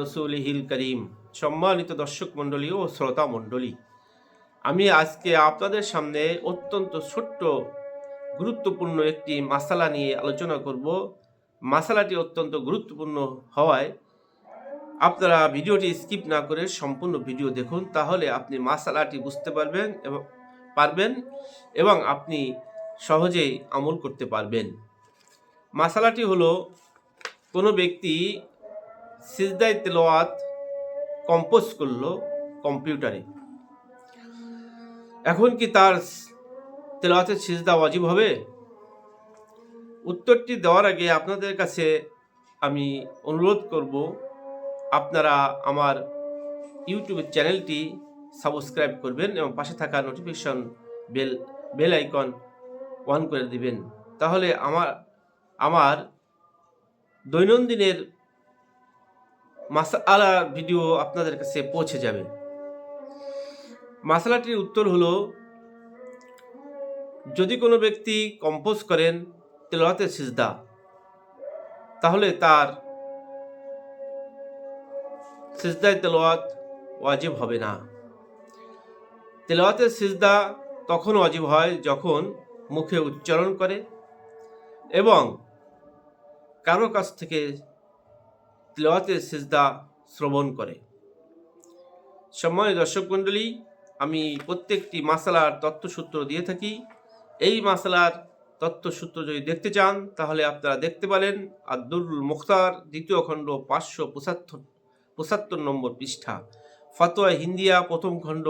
রসুলহিল করিম। সম্মানিত দর্শক মণ্ডলী ও শ্রোতা মণ্ডলী, আমি আজকে আপনাদের সামনে অত্যন্ত ছোট্ট, গুরুত্বপূর্ণ একটি মাসালা নিয়ে আলোচনা করব। মাসালাটি অত্যন্ত গুরুত্বপূর্ণ হওয়ায় আপনারা ভিডিওটি স্কিপ না করে সম্পূর্ণ ভিডিও দেখুন, তাহলে আপনি মাসালাটি বুঝতে পারবেন এবং পারবেন এবং আপনি সহজেই আমল করতে পারবেন। মাসালাটি হলো কোনো ব্যক্তি সিজদাই তেলোয়াত কম্পোজ করল কম্পিউটারে এখন কি তার তেলোয়াতের সিজদা ওয়াজিব হবে? উত্তরটি দেওয়ার আগে আপনাদের কাছে আমি অনুরোধ করব, আপনারা আমার ইউটিউব চ্যানেলটি সাবস্ক্রাইব করবেন এবং পাশে থাকা notification bell bell icon on করে দিবেন। তাহলে আমার আমার দৈনন্দিনের মাসালার ভিডিও আপনাদের কাছে পৌঁছে যাবে। মাসালাটির উত্তর হলো, যদি কোনো ব্যক্তি কম্পোজ করেন তেলাতে সিজদা, তাহলে তার সিজদায় তেলোয়াত ওয়াজিব হবে না। তেলাওয়াতের সিজদা তখন ওয়াজিব হয় যখন মুখে উচ্চারণ করে এবং কারও কাছ থেকে তেলাওয়াতের সিজদা শ্রবণ করে। সম্মানিত দর্শক মণ্ডলী, আমি প্রত্যেকটি মাসালার তত্ত্বসূত্র দিয়ে থাকি। এই মাসালার তত্ত্বসূত্র যদি দেখতে চান, তাহলে আপনারা দেখতে পারেন আব্দুল মুখতার দ্বিতীয় খণ্ড পাঁচশো পঁচাত্তর পঁচাত্তর নম্বর পৃষ্ঠা। ফতোয়া হিন্দিয়া প্রথম খণ্ড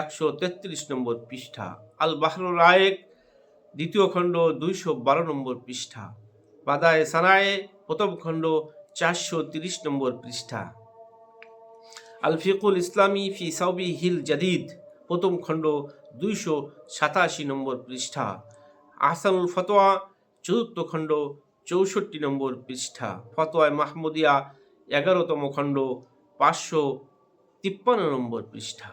একশো তেত্রিশ নম্বর পৃষ্ঠা। আল বাহর রায়েক দ্বিতীয় খণ্ড দুইশো বারো নম্বর পৃষ্ঠা। বাদায় সানায়ে প্রথম খণ্ড চারশো তিরিশ নম্বর পৃষ্ঠা। আল ফিকুল ইসলামী ফি সাউবি হিল জাদিদ, প্রথম খণ্ড দুইশো সাতাশি নম্বর পৃষ্ঠা। আহসানুল ফতোয়া, চতুর্থ খণ্ড চৌষট্টি নম্বর পৃষ্ঠা। ফতোয়ায় মাহমুদিয়া, এগারোতম খণ্ড পাঁচশো তিপ্পান্ন নম্বর পৃষ্ঠা।